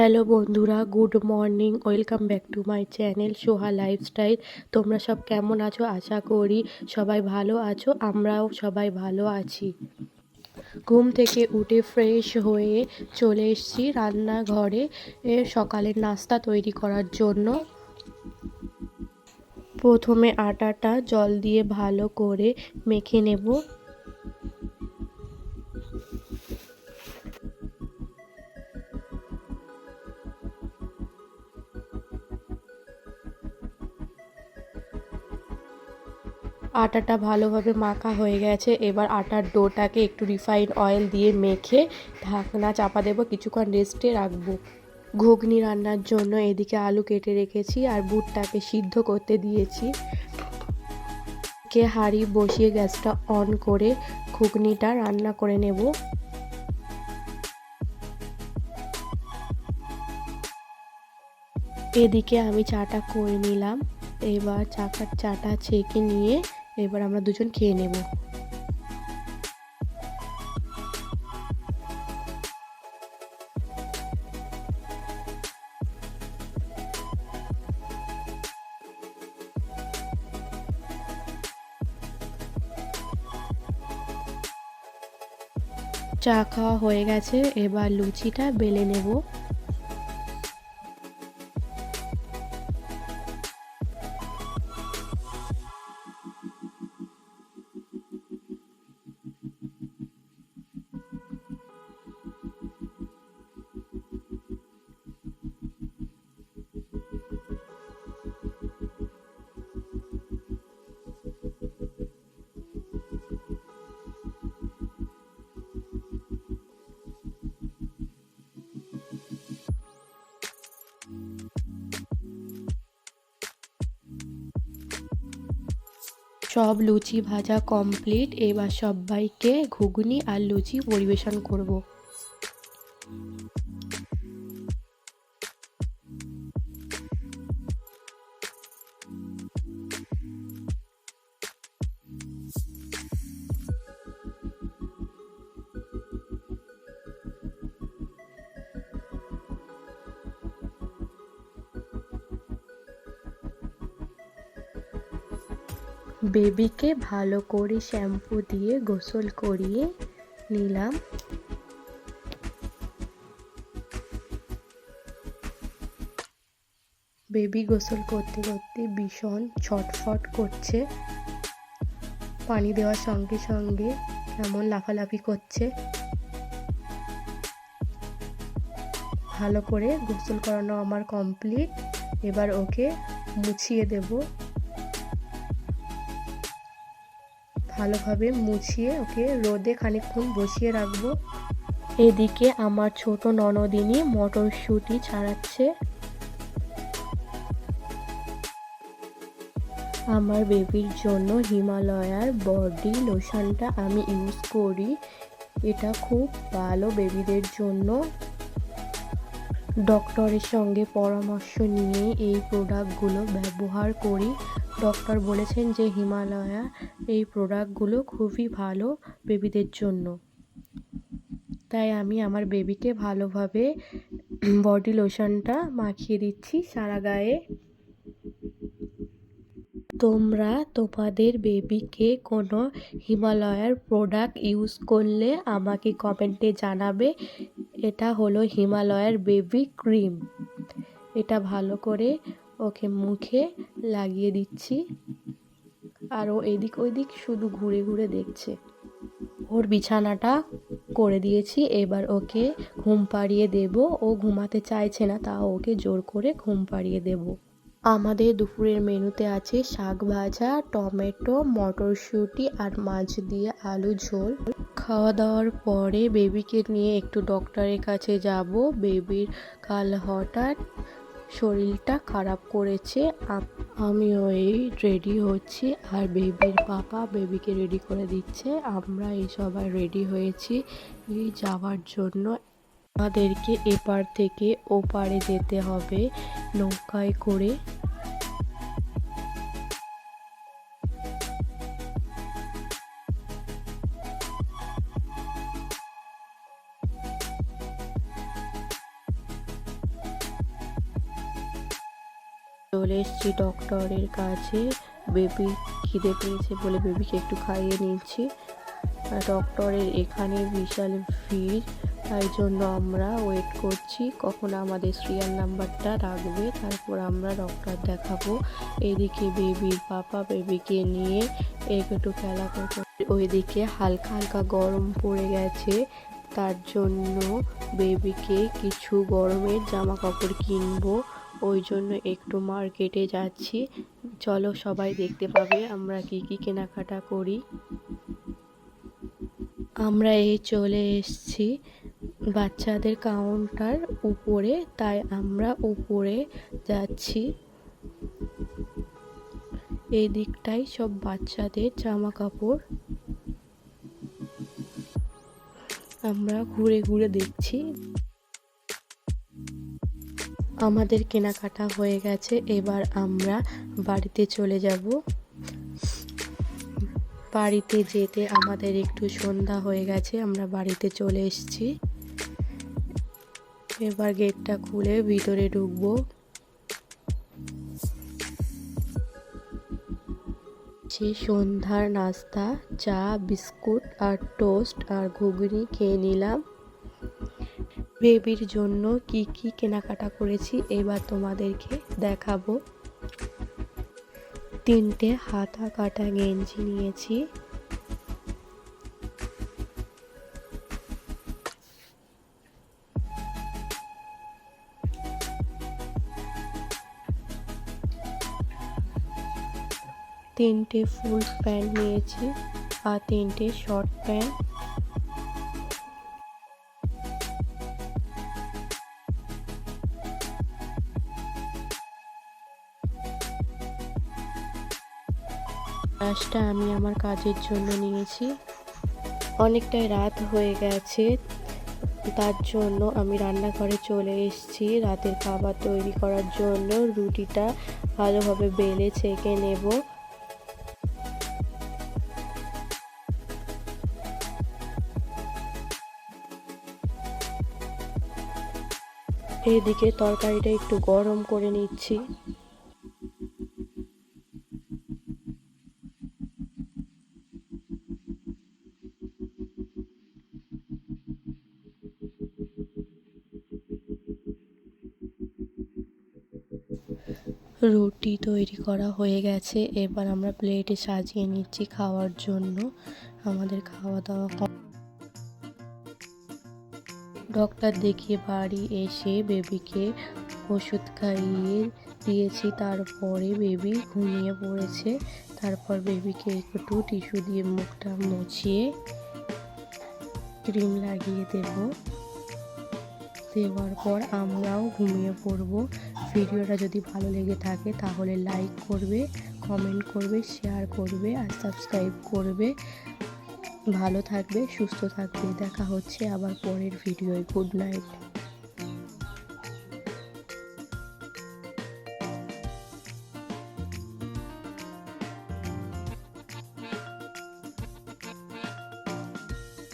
Hello বন্ধুরা good morning welcome back to my channel Soha lifestyle তোমরা সব কেমন আছো? আশা করি সবাই ভালো আছো, আমরাও সবাই ভালো আছি। ঘুম থেকে উঠে ফ্রেশ হয়ে চলে এসেছি রান্নাঘরে সকালের নাস্তা তৈরি করার জন্য। প্রথমে আটাটা জল দিয়ে ভালো করে মেখে নেব। আটাটা ভালোভাবে মাখা হয়ে গেছে। এবার আটার ডোটাকে একটু রিফাইন অয়েল দিয়ে মেখে ঢাকনা চাপা দেবো, কিছুক্ষণ রেস্টে রাখব। ঘুগনি রান্নার জন্য এদিকে আলু কেটে রেখেছি আর বুটটাকে সিদ্ধ করতে দিয়েছি। কে হাঁড়ি বসিয়ে গ্যাসটা অন করে ঘুগনিটা রান্না করে নেব। এদিকে আমি চাটা করে নিলাম। এবার চাকার চাটা ছেঁকে নিয়ে এবার আমরা দুজন খেয়ে নেব। চা খাওয়া হয়ে গেছে এবার লুচিটা বেলে নেব। সব লুচি ভাজা কমপ্লিট এবার সবাইকে ঘুগনি আর লুচি পরিবেশন করব। বেবিকে ভালো করে শ্যাম্পু দিয়ে গোসল করিয়ে নিলাম। বেবি গোসল করতে করতে ভীষণ ছটফট করছে। পানি দেওয়ার সঙ্গে সঙ্গে কেমন লাফালাফি করছে। ভালো করে গোসল করানো আমার কমপ্লিট এবার ওকে মুছিয়ে দেবো। ভালোভাবে মুছিয়ে ওকে রোদে খানিকক্ষণ বসিয়ে রাখব। এদিকে আমার ছোট ননদিনী মটরশুঁটি ছাড়াচ্ছে। আমার বেবির জন্য হিমালয়ার বডি লোশনটা আমি ইউজ করি। এটা খুব ভালো বেবিদের জন্য। ডক্টরের সঙ্গে পরামর্শ নিয়ে এই প্রোডাক্টগুলো ব্যবহার করি। ডক্টর বলেছেন যে, হিমালয়া এই প্রোডাক্টগুলো খুবই ভালো বেবিদের জন্য। তাই আমি আমার বেবিকে ভালোভাবে বডি লোশনটা মাখিয়ে দিচ্ছি সারা গায়ে। তোমরা তোমাদের বেবিকে কোনো হিমালয়ার প্রোডাক্ট ইউজ করলে আমাকে কমেন্টে জানাবে। এটা হলো হিমালয়ের বেবি ক্রিম। এটা ভালো করে ওকে মুখে লাগিয়ে দিচ্ছি। আর ও এদিক ওইদিক শুধু ঘুরে ঘুরে দেখছে। ওর বিছানাটা করে দিয়েছি, এবার ওকে ঘুম পাড়িয়ে দেব। ও ঘুমাতে চাইছে না তা ওকে জোর করে ঘুম পাড়িয়ে দেব। আমাদের দুপুরের মেনুতে আছে শাক ভাজা, টমেটো, মটরশুঁটি আর মাছ দিয়ে আলু ঝোল। খাওয়া দাওয়ার পরে বেবিকে নিয়ে একটু ডক্টরের কাছে যাব। বেবির কাল হঠাৎ শরীরটা খারাপ করেছে। আমিও এই রেডি হচ্ছি আর বেবির পাপা বেবিকে রেডি করে দিচ্ছে। আমরা এই সবাই রেডি হয়েছি যাওয়ার জন্য। আমাদেরকে এপার থেকে ওপারে যেতে হবে নৌকায় করে। চলে এসেছি ডক্টরের কাছে। বেবি খিদে পেয়েছে বলে বেবিকে একটু খাইয়ে নিচ্ছি। ডক্টরের এখানে বিশাল ভিড়। তাই জন্য আমরা ওয়েট করছি কখন আমাদের সিরিয়াল নাম্বারটা রাখবে। তারপর আমরা ডক্টর দেখাবো। এদিকে বেবির পাপা বেবিকে নিয়ে একটু খেলা করছে ওইদিকে হালকা হালকা গরম পড়ে গেছে। তার জন্য বেবিকে কিছু গরমের জামা কাপড় কিনবো। ওই জন্য একটু মার্কেটে যাচ্ছি। চলো সবাই দেখতে পাবে আমরা কি কি কেনাকাটা করি। আমরা এই চলে এসেছি। বাচ্চাদের কাউন্টার উপরে, তাই আমরা উপরে যাচ্ছি। এই দিকটাই সব বাচ্চাদের জামা কাপড় আমরা ঘুরে ঘুরে দেখছি। আমাদের কেনাকাটা হয়ে গেছে, এবার আমরা বাড়িতে চলে যাব। বাড়িতে যেতে আমাদের একটু সন্ধ্যা হয়ে গেছে, আমরা বাড়িতে চলে এসেছি। এবার গেটটা খুলে ভিতরে ঢুকবো। সে সন্ধ্যার নাস্তা, চা, বিস্কুট আর টোস্ট আর ঘুগনি খেয়ে নিলাম। বেবির জন্য কি কি কেনাকাটা করেছি এবার তোমাদেরকে দেখাবো। তিনটে হাতা কাটা গেঞ্জি নিয়েছি। তিনটে ফুল প্যান্ট নিয়েছি আর তিনটে শর্ট প্যান্ট। ব্রাশটা আমি আমার কাজের জন্য নিয়েছি। অনেকটাই রাত হয়ে গেছে, তার জন্য আমি রান্নাঘরে চলে এসেছি। রাতের খাবার তৈরি করার জন্য রুটিটা ভালোভাবে বেলে, ছেঁকে নেব। এদিকে তরকারিটা একটু গরম করে নিচ্ছি। রুটি তৈরি করা হয়ে গেছে। এবার আমরা প্লেটে সাজিয়ে নিচ্ছি খাওয়ার জন্য। আমাদের খাওয়া দাওয়া ডক্টর দেখিয়ে বাড়ি এসে বেবিকে ওষুধ খাইয়ে দিয়েছি, তারপরে বেবি ঘুমিয়ে পড়েছে। তারপর বেবিকে একটু টিস্যু দিয়ে মুখটা মুছিয়ে ক্রিম লাগিয়ে দেব। দেওয়ার পর আমরাও ঘুমিয়ে পড়ব। ভিডিওটা যদি ভালো লেগে থাকে তাহলে লাইক করবে কমেন্ট করবে শেয়ার করবে আর সাবস্ক্রাইব করবে। ভালো থাকবে সুস্থ থাকবে। দেখা হচ্ছে আবার পরের ভিডিওয়। Good night